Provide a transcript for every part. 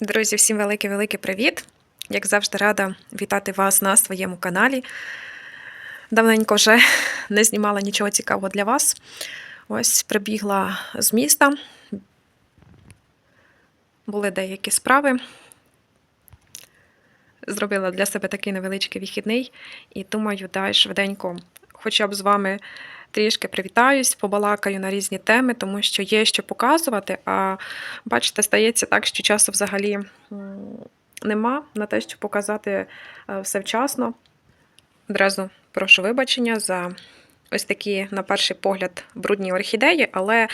Друзі, всім великий-великий привіт! Як завжди, рада вітати вас на своєму каналі. Давненько вже не знімала нічого цікавого для вас. Ось прибігла з міста. Були деякі справи. Зробила для себе такий невеличкий вихідний і думаю, дай швиденько, хоча б з вами трішки привітаюсь, побалакаю на різні теми, тому що є що показувати. А бачите, стається так, що часу взагалі нема на те, щоб показати е, все вчасно. Одразу прошу вибачення за ось такі, на перший погляд, брудні орхідеї, але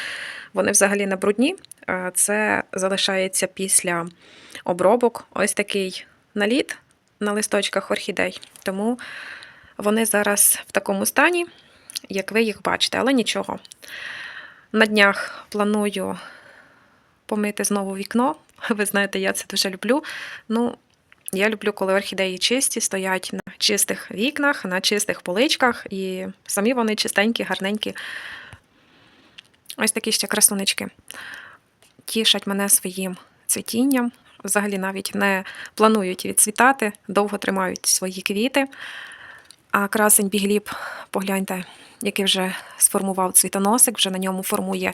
вони взагалі не брудні. Е, Це залишається після обробок. Ось такий наліт на листочках орхідей. Тому вони зараз в такому стані, як ви їх бачите, але нічого. На днях планую помити знову вікно. Ви знаєте, я це дуже люблю. Ну, я люблю, коли орхідеї чисті, стоять на чистих вікнах, на чистих поличках, і самі вони чистенькі, гарненькі. Ось такі ще красунечки. Тішать мене своїм цвітінням. Взагалі навіть не планують відцвітати, довго тримають свої квіти. А красень бігліб, погляньте, який вже сформував цвітоносик, вже на ньому формує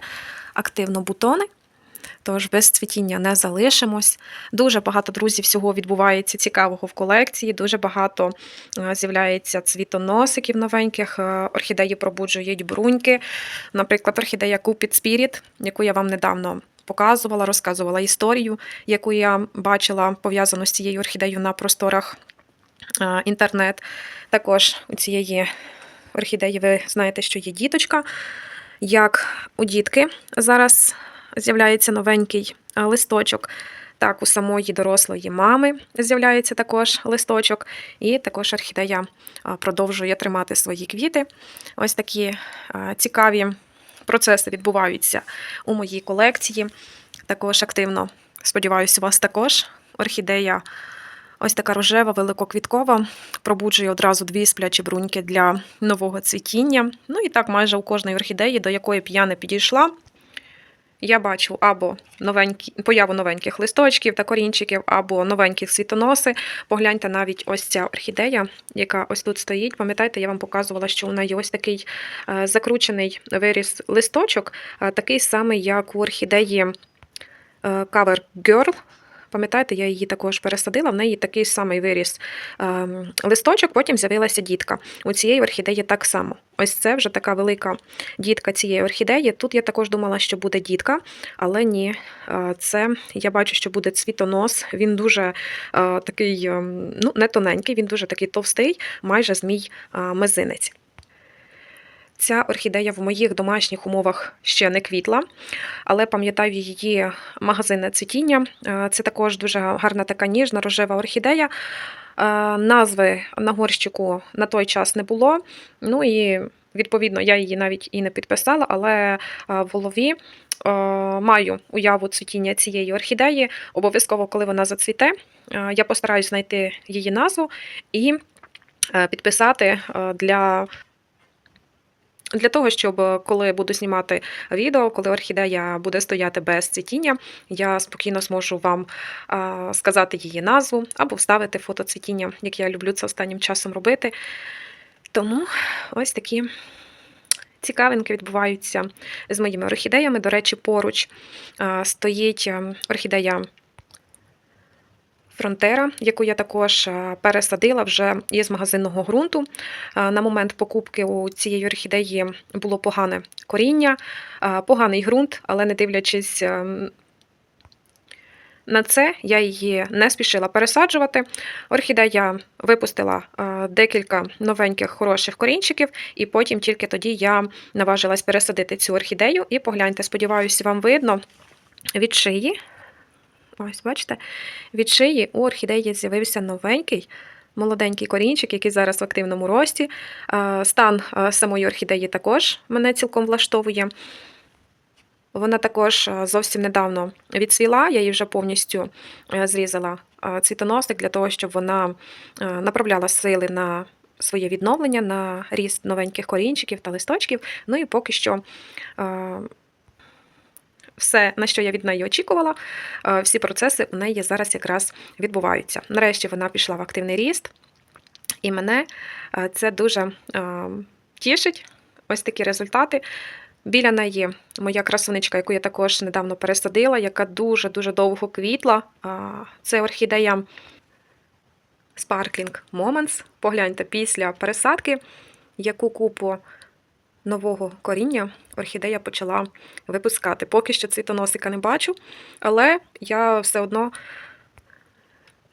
активно бутони. Тож без цвітіння не залишимось. Дуже багато друзів всього відбувається цікавого в колекції. Дуже багато е, з'являється цвітоносиків новеньких. е, Орхідеї пробуджують бруньки. Наприклад, орхідея Cupid Spirit, яку я вам недавно показувала, розказувала історію, яку я бачила пов'язану з цією орхідеєю на просторах інтернет. Також у цієї орхідеї ви знаєте, що є діточка. Як у дітки зараз з'являється новенький листочок. Так, у самої дорослої мами з'являється також листочок, і також орхідея продовжує тримати свої квіти. Ось такі цікаві процеси відбуваються у моїй колекції. Також активно, сподіваюся, у вас також орхідея. Ось така рожева, великоквіткова, пробуджує одразу дві сплячі бруньки для нового цвітіння. Ну і так майже у кожної орхідеї, до якої б я не підійшла, я бачу або новенькі, появу новеньких листочків та корінчиків, або новеньких світоноси. Погляньте навіть ось ця орхідея, яка ось тут стоїть. Пам'ятаєте, я вам показувала, що у неї ось такий е, закручений виріс листочок, е, такий самий, як у орхідеї е, Cover Girl. Пам'ятаєте, я її також пересадила, в неї такий самий виріс ем, листочок, потім з'явилася дітка. У цієї орхідеї так само. Ось це вже така велика дітка цієї орхідеї. Тут я також думала, що буде дітка, але ні. Е, Це я бачу, що буде цвітонос. Він дуже е, такий, ем, ну, не тоненький, він дуже такий товстий, майже змій е, мизинець. Ця орхідея в моїх домашніх умовах ще не квітла, але пам'ятаю її магазинне цвітіння. Е, Це також дуже гарна така ніжна рожева орхідея. Е, Назви на горщику на той час не було. Ну і відповідно я її навіть і не підписала, але е, в голові маю уяву цвітіння цієї орхідеї. Обов'язково, коли вона зацвіте, я постараюсь знайти її назву і підписати для для того, щоб е, коли буду знімати відео, коли орхідея буде стояти без цвітіння, я спокійно зможу вам сказати її назву або вставити фото цвітіння, як я люблю це останнім часом робити. Тому ось такі цікавинки відбуваються з моїми орхідеями. До речі, поруч стоїть е, орхідея. Фронтера, яку я також е, пересадила вже із магазинного ґрунту. Е, На момент покупки у цієї орхідеї було погане коріння, е, поганий ґрунт, але не дивлячись е, на це, я її не спішила пересаджувати. Орхідея випустила декілька новеньких хороших корінчиків, і потім тільки тоді я наважилась пересадити цю орхідею. І погляньте, сподіваюся, вам видно від шиї. Ось, бачите, від шиї у орхідеї з'явився новенький молоденький корінчик, який зараз в активному рості. Стан самої орхідеї також мене цілком влаштовує. Вона також зовсім недавно відцвіла, я її вже повністю е, зрізала цвітоносик для того, щоб вона е, направляла сили на своє відновлення, на ріст новеньких корінчиків та листочків. Ну і поки що все, на що я від неї очікувала, е, всі процеси у неї зараз якраз відбуваються. Нарешті вона пішла в активний ріст, і мене е, це дуже е, тішить. Ось такі результати. Біля неї моя красунечка, яку я також недавно пересадила, яка дуже-дуже довго квітла. Це орхідея Sparkling Moments. Погляньте, після пересадки, яку купу нового коріння орхідея почала випускати. Поки що цвітоносика не бачу, але я все одно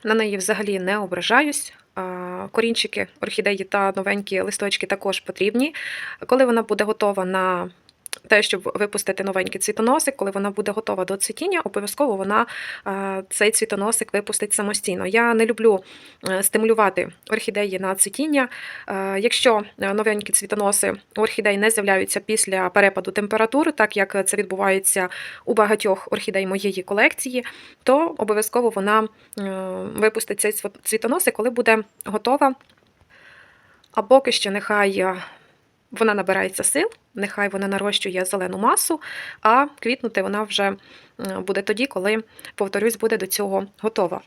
на неї взагалі не ображаюсь. Корінчики орхідеї та новенькі листочки також потрібні. Коли вона буде готова на те, щоб випустити новенький цвітоносик, коли вона буде готова до цвітіння, обов'язково вона е, цей цвітоносик випустить самостійно. Я не люблю е, стимулювати орхідеї на цвітіння. Е, Якщо новенькі цвітоноси у орхідей не з'являються після перепаду температури, так як це відбувається у багатьох орхідей моєї колекції, то обов'язково вона випустить цей цвітоносик, коли буде готова. А поки що нехай вона набирається сил, нехай вона нарощує зелену масу, а квітнути вона вже е, буде тоді, коли, повторюсь, буде до цього готова.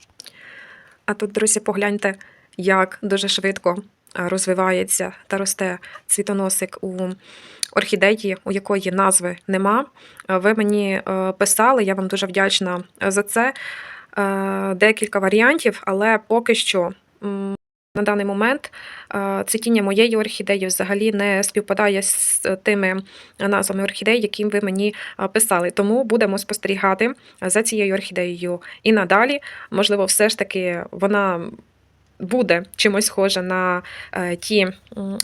А тут, друзі, погляньте, як дуже швидко е, розвивається та росте цвітоносик у орхідеї, у якої назви нема. Е, Ви мені е, писали, я вам дуже вдячна за це. Е, Декілька варіантів, але поки що. На даний момент е, цвітіння моєї орхідеї взагалі не співпадає з тими назвами орхідей, які ви мені е, писали. Тому будемо спостерігати за цією орхідеєю і надалі. Можливо, все ж таки вона буде чимось схожа на е, ті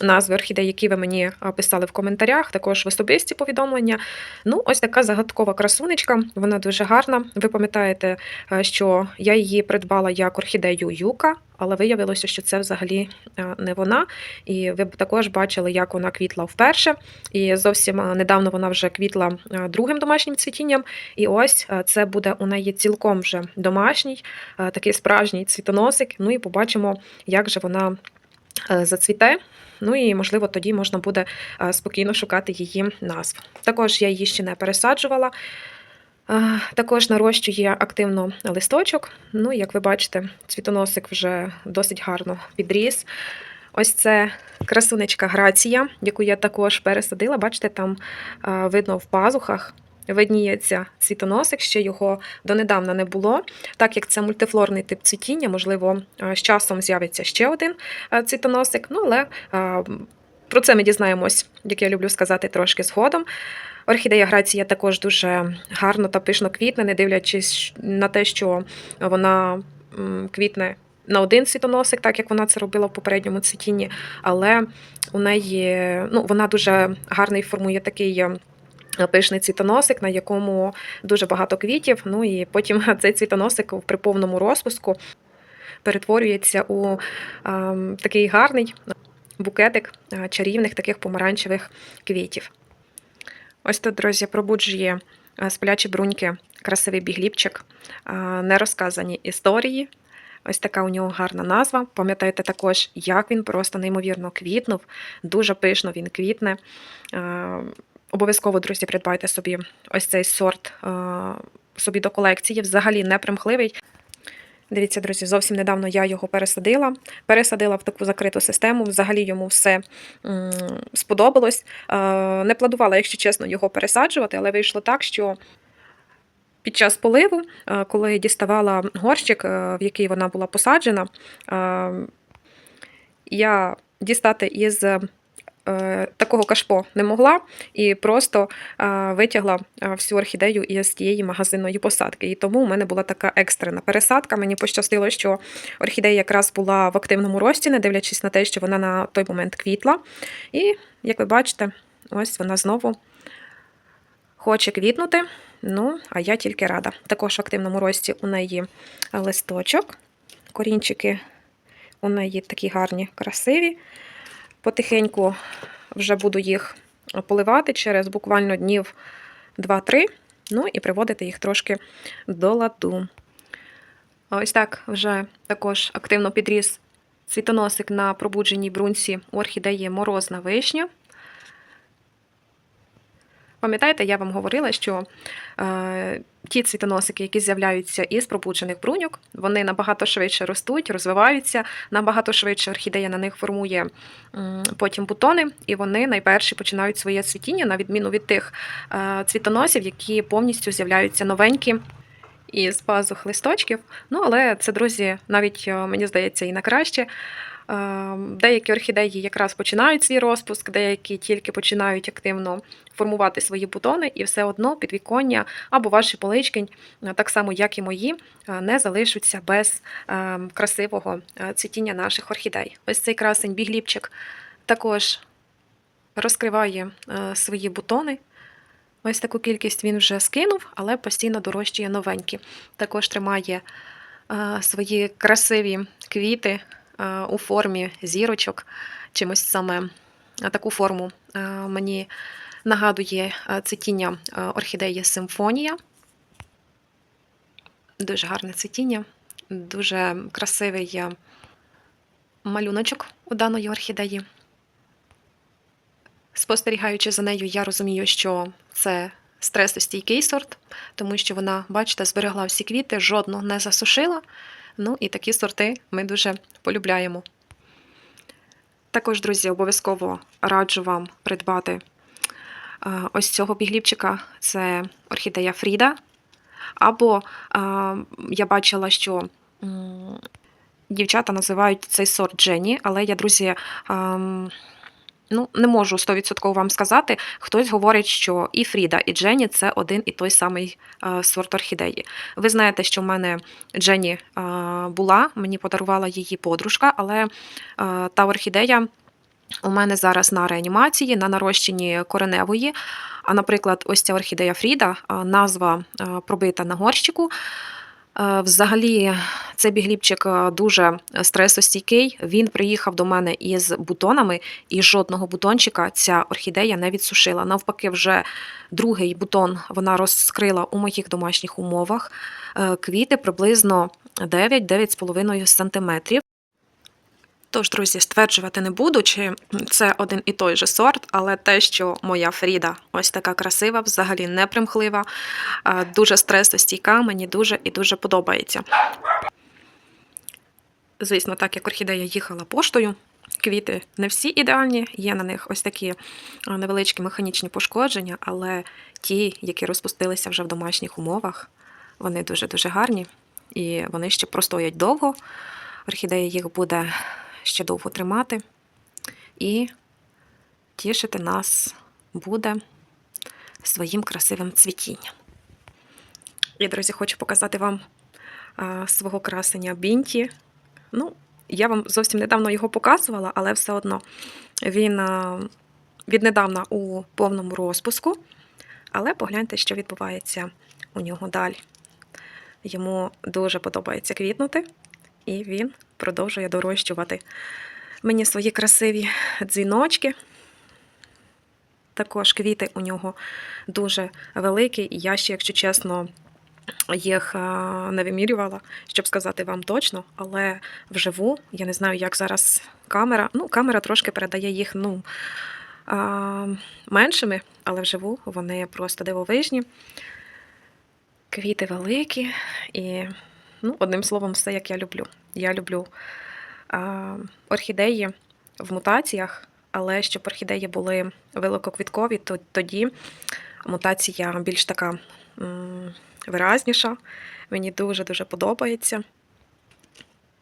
назви орхідей, які ви мені писали в коментарях, також в особисті повідомлення. Ну, ось така загадкова красунечка, вона дуже гарна. Ви пам'ятаєте, що я її придбала як орхідею юка, але виявилося, що це взагалі е, не вона. І ви б також бачили, як вона квітла вперше. І зовсім е, недавно вона вже квітла е, другим домашнім цвітінням. І ось це буде у неї цілком вже домашній, такий справжній цвітоносик. Ну і побачимо, як же вона зацвіте. Ну і, можливо, тоді можна буде спокійно шукати її назв. Також я її ще не пересаджувала. Також нарощує активно листочок. Ну, як ви бачите, цвітоносик вже досить гарно підріс. Ось це красунечка Грація, яку я також пересадила. Бачите, там видно в пазухах. Видніється цвітоносик, ще його донедавна не було. Так як це мультифлорний тип цвітіння, можливо, з часом з'явиться ще один цвітоносик. Ну, але про це ми дізнаємось, як я люблю сказати, трошки згодом. Орхідея Грація також дуже гарно та пишно квітне, не дивлячись на те, що вона квітне на один світоносик, так як вона це робила в попередньому цвітінні, але у неї ну, вона дуже гарний формує такий. е, Пишний цвітоносик, на якому дуже багато квітів. Ну і потім цей цвітоносик при повному розпуску перетворюється у ем, такий гарний букетик е, чарівних таких помаранчевих квітів. Ось тут, друзі, пробуджує е, сплячі бруньки красивий бігліпчик, е, нерозказані історії. Ось така у нього гарна назва. Пам'ятаєте також, як він просто неймовірно квітнув, дуже пишно він квітне. Е, Обов'язково, друзі, придбайте собі ось цей сорт собі до колекції. Взагалі не примхливий. Дивіться, друзі, зовсім недавно я його пересадила. Пересадила в таку закриту систему. Взагалі йому все сподобалось. Е, Не планувала, якщо чесно, його пересаджувати, але вийшло так, що. Під час поливу, е, коли діставала горщик, е, в який вона була посаджена, я дістати із такого кашпо не могла і просто е, витягла е, всю орхідею із тієї магазинної посадки. І тому у мене була така екстрена пересадка. Мені пощастило, що орхідея якраз була в активному рості, не дивлячись на те, що вона на той момент квітла. І, як ви бачите, ось вона знову хоче квітнути. Ну, а я тільки рада. Також в активному рості у неї листочок. Корінчики у неї такі гарні, красиві. Потихеньку вже буду їх поливати через буквально днів 2-3. Ну і приводити їх трошки до ладу. Ось так вже також активно підріс цвітоносик на пробудженій брунці орхідеї морозна вишня. Пам'ятаєте, я вам говорила, що е, ті цвітоносики, які з'являються із пробуджених бруньок, вони набагато швидше ростуть, розвиваються, набагато швидше орхідея на них формує потім бутони, і вони найперші починають своє цвітіння, на відміну від тих е, цвітоносів, які повністю з'являються новенькі. Із пазух листочків. Ну, але це, друзі, навіть е, мені здається, і на краще. Е, Деякі орхідеї якраз починають свій розпуск, деякі тільки починають активно формувати свої бутони, і все одно підвіконня або ваші полички, е, так само як і мої, е, не залишаться без е, красивого е, цвітіння наших орхідей. Ось цей красень бігліпчик також розкриває свої бутони. Ось таку кількість він вже скинув, але постійно дорожчує новенькі. Також тримає свої красиві квіти у формі зірочок. Чимось саме е, таку форму е, мені нагадує е, цвітіння е, орхідеї Симфонія. Дуже гарне цвітіння, дуже красивий е, малюночок у даної орхідеї. Спостерігаючи за нею, я розумію, що це стресостійкий сорт, тому що вона, бачите, зберегла всі квіти, жодну не засушила. Ну і такі сорти ми дуже полюбляємо. Також, друзі, обов'язково раджу вам придбати е, ось цього бігліпчика це орхідея Фріда. Або е, я бачила, що дівчата називають цей сорт Дженні, але я, друзі, ем, ну, не можу 100% вам сказати. Хтось говорить, що і Фріда, і Дженні це один і той самий е, сорт орхідеї. Ви знаєте, що в мене Дженні е, була, мені подарувала її подружка, але е, та орхідея. У мене зараз на реанімації, на нарощенні кореневої. А, наприклад, ось ця орхідея Фріда, назва пробита на горщику. Е, Взагалі, цей бігліпчик е, дуже стресостійкий. Він приїхав до мене із бутонами, і жодного бутончика ця орхідея не відсушила. Навпаки, вже другий бутон вона розкрила у моїх домашніх умовах. Е, Квіти приблизно 9-9,5 см. Тож, друзі, стверджувати не буду, чи це один і той же сорт, але те, що моя Фріда ось така красива, взагалі не примхлива, а, дуже стресостійка, мені дуже і дуже подобається. Звісно, так як орхідея їхала поштою, квіти не всі ідеальні, є на них ось такі невеличкі механічні пошкодження, але ті, які розпустилися вже в домашніх умовах, вони дуже-дуже гарні і вони ще простоять довго. Орхідея їх буде ще довго тримати і тішити нас буде своїм красивим цвітінням. І, друзі, хочу показати вам свого красення Бінті. Ну, я вам зовсім недавно його показувала, але все одно він віднедавна у повному розпуску. Але погляньте, що відбувається у нього далі. Йому дуже подобається квітнути, і він продовжує дорощувати мені свої красиві дзвіночки. Також квіти у нього дуже великі, і я ще, якщо чесно, їх не вимірювала, щоб сказати вам точно, але вживу, я не знаю, як зараз камера. Ну, камера трошки передає їх ну, меншими, але вживу вони просто дивовижні. Квіти великі і, ну, одним словом, все як я люблю. Я люблю а, орхідеї в мутаціях, але щоб орхідеї були великоквіткові, то тоді мутація більш така м, виразніша. Мені дуже-дуже подобається.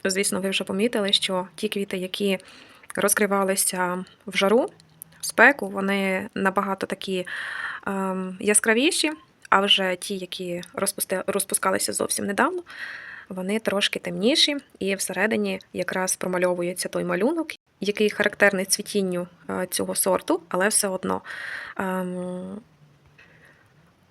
Звісно, ви вже помітили, що ті квіти, які розкривалися в жару, в спеку, вони набагато такі ем, яскравіші, а вже ті, які розпусти, розпускалися зовсім недавно, вони трошки темніші, і всередині якраз промальовується той малюнок, який характерний цвітінню е, цього сорту, але все одно ем,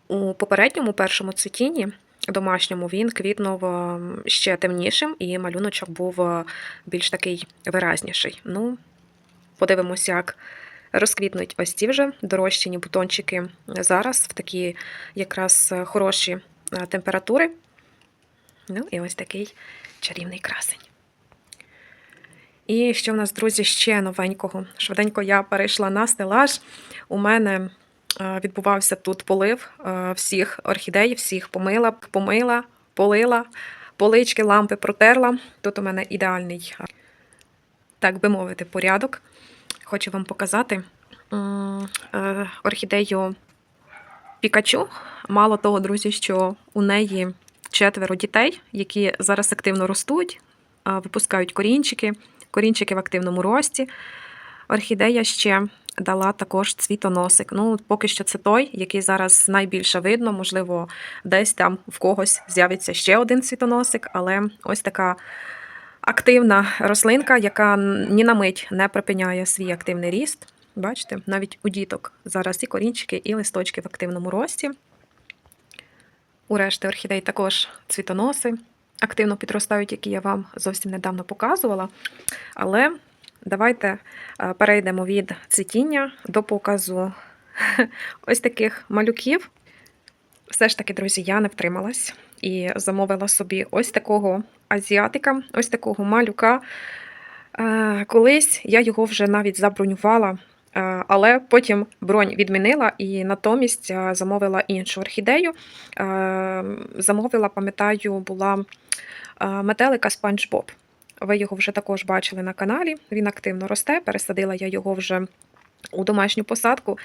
у попередньому першому цвітінні домашньому він квітнув е, ще темнішим, і малюночок був е, більш такий виразніший. Ну, подивимося, як розквітнуть ось ці вже дорощені бутончики зараз в такі якраз хороші температури. Ну і ось такий чарівний красень. І що в нас, друзі, ще новенького? Швиденько я перейшла на стелаж. У мене е, відбувався тут полив е, всіх орхідей, всіх помила, помила, полила, полички, лампи протерла. Тут у мене ідеальний, е, так би мовити, порядок. Хочу вам показати орхідею Пікачу. Мало того, друзі, що у неї четверо дітей, які зараз активно ростуть, випускають корінчики, корінчики в активному рості. Орхідея ще дала також цвітоносик. Ну, поки що це той, який зараз найбільше видно. Можливо, десь там в когось з'явиться ще один цвітоносик, але ось така активна рослинка, яка ні на мить не припиняє свій активний ріст. Бачите, навіть у діток зараз і корінчики, і листочки в активному рості. У решти орхідей також цвітоноси активно підростають, які я вам зовсім недавно показувала. Але давайте е, перейдемо від цвітіння до показу ось таких малюків. Все ж таки, друзі, я не втрималась і замовила собі ось такого азіатика, ось такого малюка. Е, Колись я його вже навіть забронювала, але потім бронь відмінила і натомість е, замовила іншу орхідею. Е, Замовила, пам'ятаю, була е, метелика Спанч Боб. Ви його вже також бачили на каналі. Він активно росте. Пересадила я його вже у домашню посадку.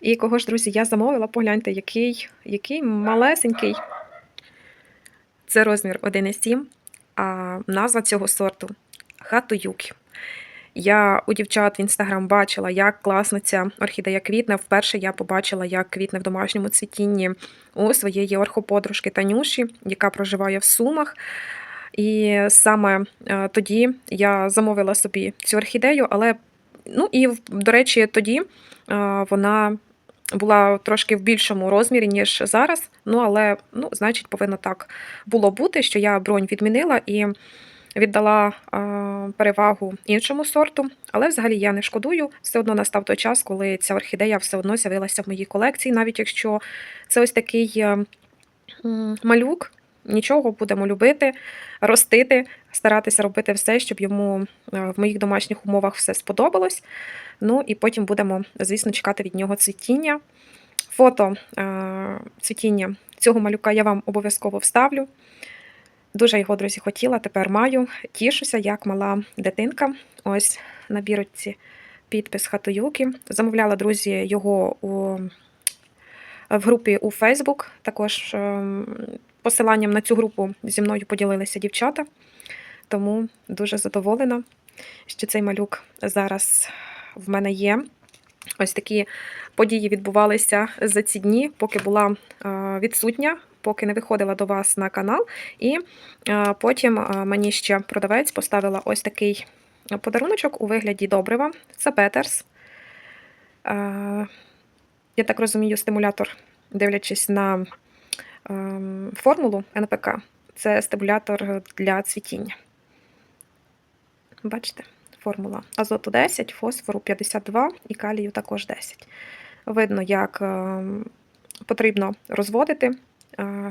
І кого ж, друзі, я замовила, погляньте, який, який малесенький. Це розмір 1,7, а назва цього сорту Хатуюкі. Я у дівчат в інстаграм бачила, як класно ця орхідея квітне. Вперше я побачила, як квітне в домашньому цвітінні у своєї орхоподружки Танюші, яка проживає в Сумах. І саме е, тоді я замовила собі цю орхідею, але ну і до речі, тоді е, вона була трошки в більшому розмірі, ніж зараз. Ну, але, ну, значить, повинно так було бути, що я бронь відмінила і віддала е, перевагу іншому сорту. Але взагалі я не шкодую. Все одно настав той час, коли ця орхідея все одно з'явилася в моїй колекції, навіть якщо це ось такий е, малюк. Нічого будемо любити, ростити, старатися робити все, щоб йому е, в моїх домашніх умовах все сподобалось. Ну і потім будемо, звісно, чекати від нього цвітіння. Фото цвітіння цього малюка я вам обов'язково вставлю. Дуже його, друзі, хотіла, тепер маю. Тішуся, як мала дитинка. Ось на бірочці підпис Хатоюки. Замовляла, друзі, його у, в групі у Facebook. Також ем, посиланням на цю групу зі мною поділилися дівчата. Тому дуже задоволена, що цей малюк зараз в мене є. Ось такі події відбувалися за ці дні, поки була е, відсутня, поки не виходила до вас на канал. І е, потім е, мені ще продавець поставила ось такий подаруночок у вигляді добрива. Це Петерс. Е, Я так розумію, стимулятор, дивлячись на формулу НПК, це стимулятор для цвітіння. Бачите? Формула азоту 10, фосфору 52 і калію також 10. Видно, як потрібно розводити,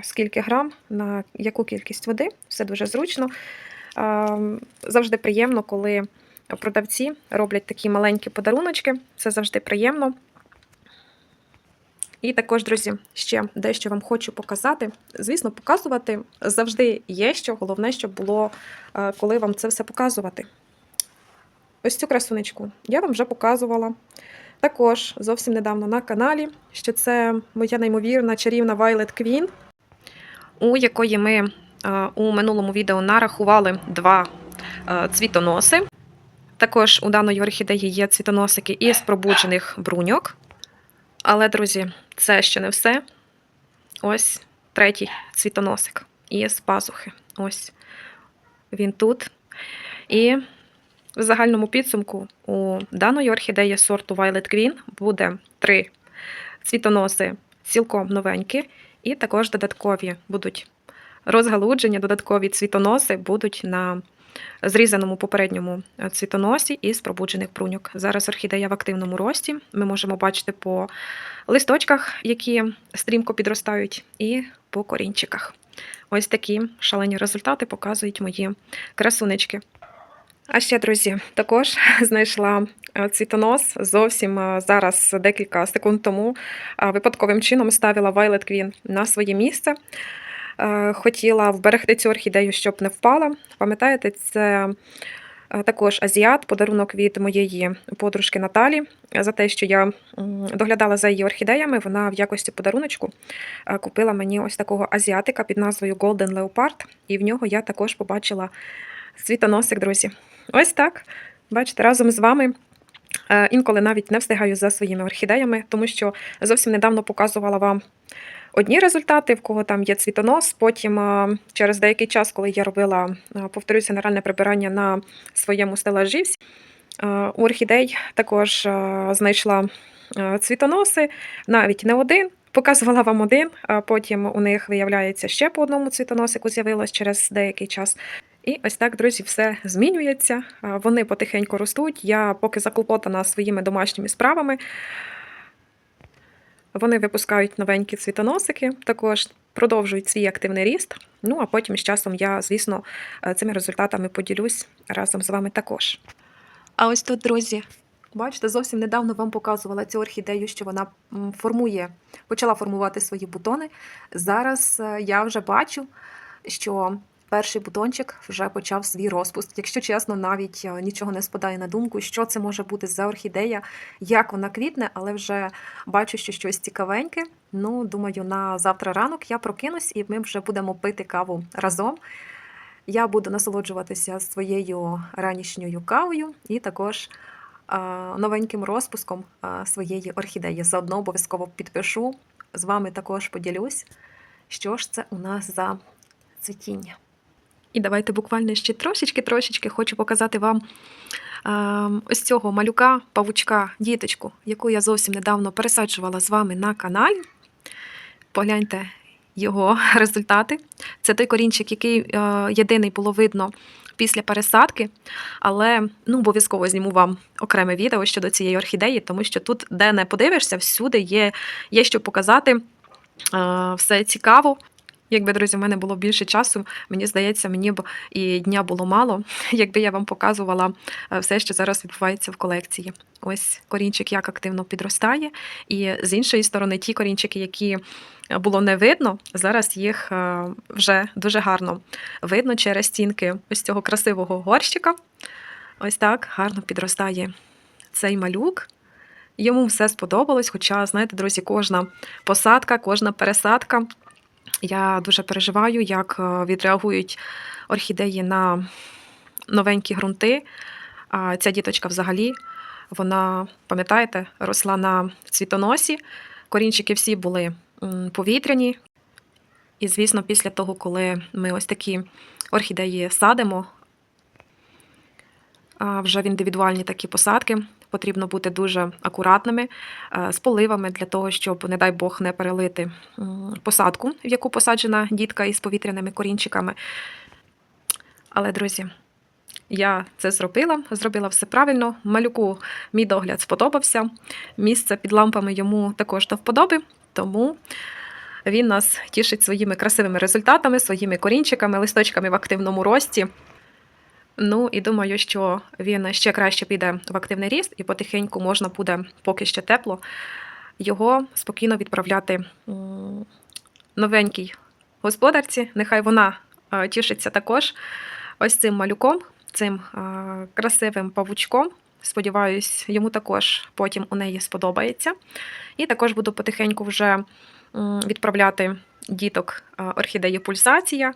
скільки грам, на яку кількість води. Все дуже зручно. Е, Завжди приємно, коли продавці роблять такі маленькі подаруночки. Це завжди приємно. І також, друзі, ще дещо вам хочу показати. Звісно, показувати завжди є що. Головне, щоб було, е, коли вам це все показувати. Ось цю красунечку я вам вже показувала. Також зовсім недавно на каналі, що це моя неймовірна чарівна Violet Queen, у якої ми у минулому відео нарахували два цвітоноси. Також у даної орхідеї є цвітоносики із пробуджених бруньок. Але, друзі, це ще не все. Ось третій цвітоносик із пазухи. Ось він тут. І в загальному підсумку у даної орхідеї сорту Violet Queen буде три цвітоноси цілком новенькі, і також додаткові будуть розгалудження, додаткові цвітоноси будуть на зрізаному попередньому цвітоносі із пробуджених бруньок. Зараз орхідея в активному рості. Ми можемо бачити по листочках, які стрімко підростають, і по корінчиках. Ось такі шалені результати показують мої красунечки. А ще, друзі, також знайшла е, цвітонос зовсім е, зараз декілька секунд тому. е, Випадковим чином ставила Violet Queen на своє місце. Хотіла вберегти цю орхідею, щоб не впала. Пам'ятаєте, це також азіат, подарунок від моєї подружки Наталі за те, що я доглядала за її орхідеями. Вона в якості подаруночку купила мені ось такого азіатика під назвою Golden Leopard, і в нього я також побачила світоносик, друзі. Ось так. Бачите, разом з вами. е, Інколи навіть не встигаю за своїми орхідеями, тому що зовсім недавно показувала вам одні результати, в кого там є цвітонос. Потім е, через деякий час, коли я робила, е, повторюся, генеральне прибирання на своєму стелажі, у орхідей також знайшла цвітоноси, навіть не один. Показувала вам один, а потім у них виявляється ще по одному цвітоносику з'явилось через деякий час. І ось так, друзі, все змінюється. Вони потихеньку ростуть. Я поки заклопотана своїми домашніми справами. Вони випускають новенькі цвітоносики, також продовжують свій активний ріст. Ну а потім з часом я, звісно, е, цими результатами поділюсь разом з вами також. А ось тут, друзі, бачите, зовсім недавно вам показувала цю орхідею, що вона формує, почала формувати свої бутони. Зараз е, я вже бачу, що перший бутончик вже почав свій розпуск. Якщо чесно, навіть е, нічого не спадає на думку, що це може бути за орхідея, як вона квітне, але вже бачу, що щось цікавеньке. Ну, думаю, на завтра ранок я прокинусь і ми вже будемо пити каву разом. Я буду насолоджуватися своєю ранішньою кавою і також новеньким розпуском своєї орхідеї. Заодно обов'язково підпишу. З вами також поділюсь, що ж це у нас за цвітіння. І давайте буквально ще трошечки-трошечки хочу показати вам е, ось цього малюка, павучка, діточку, яку я зовсім недавно пересаджувала з вами на каналі. Погляньте його результати. Це той корінчик, який е, єдиний було видно після пересадки, але ну, обов'язково зніму вам окреме відео щодо цієї орхідеї, тому що тут, де не подивишся, всюди є, є що показати. Е, Все цікаво. Якби, друзі, в мене було більше часу, мені здається, мені б і дня було мало, якби я вам показувала е, все, що зараз відбувається в колекції. Ось корінчик як активно підростає. І з іншої сторони, ті корінчики, які було не видно, зараз їх е, вже дуже гарно видно через стінки ось цього красивого горщика. Ось так гарно підростає цей малюк. Йому все сподобалось, хоча, знаєте, друзі, кожна посадка, кожна пересадка. Я дуже переживаю, як е, відреагують орхідеї на новенькі ґрунти. Ця діточка взагалі, вона, пам'ятаєте, росла на цвітоносі. Корінчики всі були повітряні. І, звісно, після того, коли ми ось такі орхідеї садимо, вже в індивідуальні такі посадки, потрібно бути дуже акуратними е, з поливами для того, щоб, не дай Бог, не перелити посадку, в яку посаджена дітка із повітряними корінчиками. Але, друзі, я це зробила, зробила все правильно. Малюку мій догляд сподобався. Місце під лампами йому також до вподоби, тому він нас тішить своїми красивими результатами, своїми корінчиками, листочками в активному рості. Ну і думаю, що він ще краще піде в активний ріст, і потихеньку можна буде, поки ще тепло, його спокійно відправляти новенькій господарці. Нехай вона е, тішиться також ось цим малюком, цим е, красивим павучком. Сподіваюсь, йому також потім у неї сподобається. І також буду потихеньку вже відправляти діток е, орхідеї пульсація.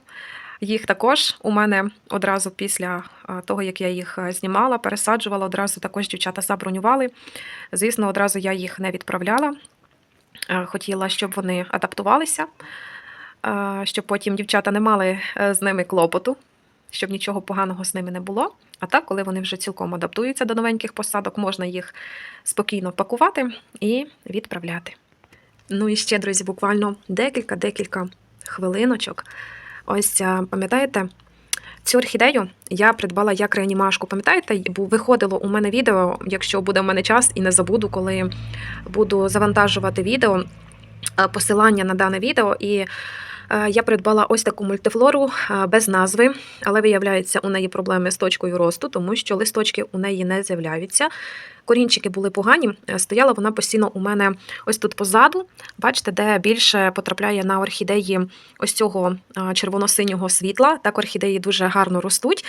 Їх також у мене одразу після того, як я їх знімала, пересаджувала, одразу також дівчата забронювали. Звісно, одразу я їх не відправляла. Хотіла, щоб вони адаптувалися, щоб потім дівчата не мали е, з ними клопоту, щоб нічого поганого з ними не було. А так, коли вони вже цілком адаптуються до новеньких посадок, можна їх спокійно пакувати і відправляти. Ну і ще, друзі, буквально декілька-декілька хвилиночок. Ось пам'ятаєте, цю орхідею я придбала як реанімашку. Пам'ятаєте, виходило у мене відео, якщо буде в мене час, і не забуду, коли буду завантажувати відео, е, посилання на дане відео. І Е, Я придбала ось таку мультифлору е, без назви, але виявляється, у неї проблеми з точкою росту, тому що листочки у неї не з'являються. Корінчики були погані. Е, Стояла вона постійно у мене ось тут позаду. Bачите, де більше потрапляє на орхідеї ось цього е, червоно-синього світла. Так орхідеї дуже гарно ростуть.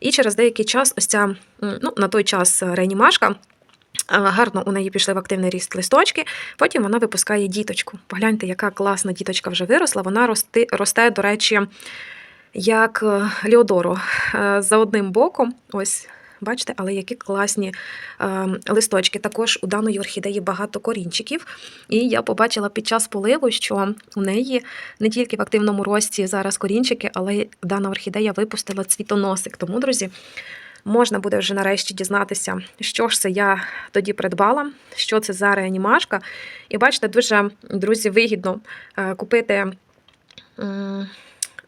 І через деякий час, ось ця, ну, на той час е, реанімашка. Е, Гарно у неї пішли в активний ріст листочки, потім вона випускає діточку. Погляньте, яка класна діточка вже виросла. Вона рости, росте, до речі, як е, Леодоро Е, за одним боком. Ось, бачите, але які класні листочки. Також у даної орхідеї багато корінчиків. І я побачила під час поливу, що у неї не тільки в активному рості зараз корінчики, але дана орхідея випустила цвітоносик. Тому, друзі, можна буде вже нарешті дізнатися, що ж це я тоді придбала, що це за реанімашка. І бачите, дуже, друзі, вигідно е, купити.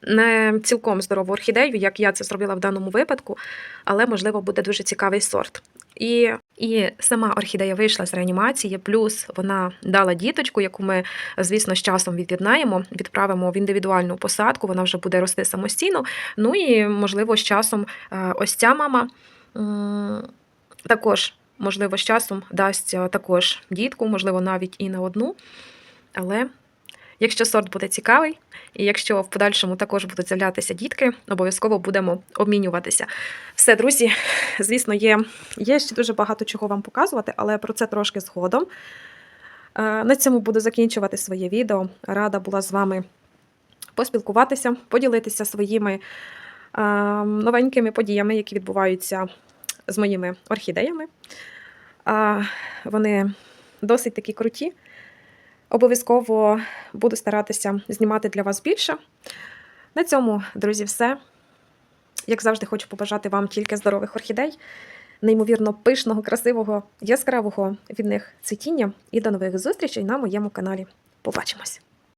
Не цілком здорову орхідею, як я це зробила в даному випадку, але можливо буде дуже цікавий сорт. І, і сама орхідея вийшла з реанімації, плюс вона дала діточку, яку ми, звісно, з часом від'єднаємо, відправимо в індивідуальну посадку, вона вже буде рости самостійно. Ну і, можливо, з часом е, ось ця мама також, можливо, з часом дасть е, також дітку, можливо, навіть і не одну. Але якщо сорт буде цікавий, і якщо в подальшому також будуть з'являтися дітки, обов'язково будемо обмінюватися. Все, друзі, звісно, є, є ще дуже багато чого вам показувати, але про це трошки згодом. Е, На цьому буду закінчувати своє відео. Рада була з вами поспілкуватися, поділитися своїми е, новенькими подіями, які відбуваються з моїми орхідеями. Вони досить такі круті. Обов'язково буду старатися знімати для вас більше. На цьому, друзі, все. Як завжди, хочу побажати вам тільки здорових орхідей, неймовірно пишного, красивого, яскравого від них цвітіння. І до нових зустрічей на моєму каналі. Побачимось!